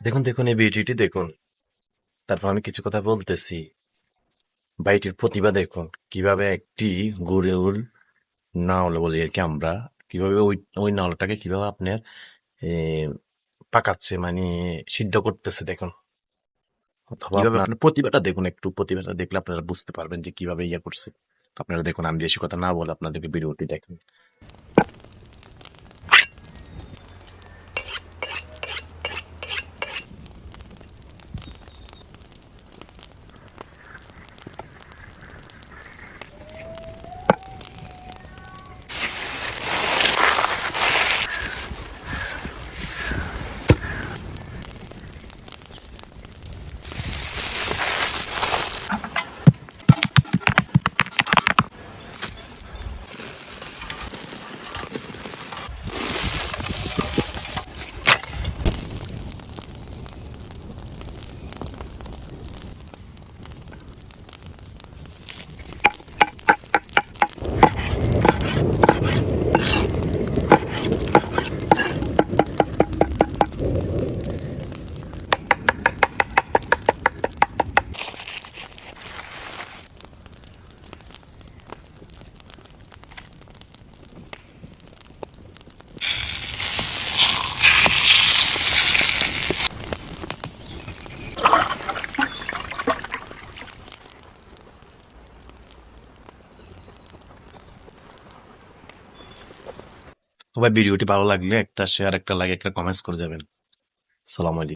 দেখুন দেখুন এই ভিডিওটি দেখুন। তারপর আমি কিছু কথা বলতেছি। বাড়িটির প্রতিভা দেখুন কীভাবে একটি গরুর নাওল বলি আর কি আমরা কীভাবে ওই ওই নাওলটাকে কীভাবে আপনার পাকাচ্ছে মানে সিদ্ধ করতেছে দেখুন। অথবা আপনার প্রতিভাটা দেখুন একটু প্রতিভাটা দেখলে আপনারা বুঝতে পারবেন যে কীভাবে ইয়ে করছে। আপনারা দেখুন আমি বেশি কথা না বলে আপনাদেরকে ভিডিওটি দেখুন। সবাই ভিডিওটি ভালো লাগলে একটা শেয়ার একটা লাইক একটা কমেন্টস করে যাবেন। সালাম আলাইকুম।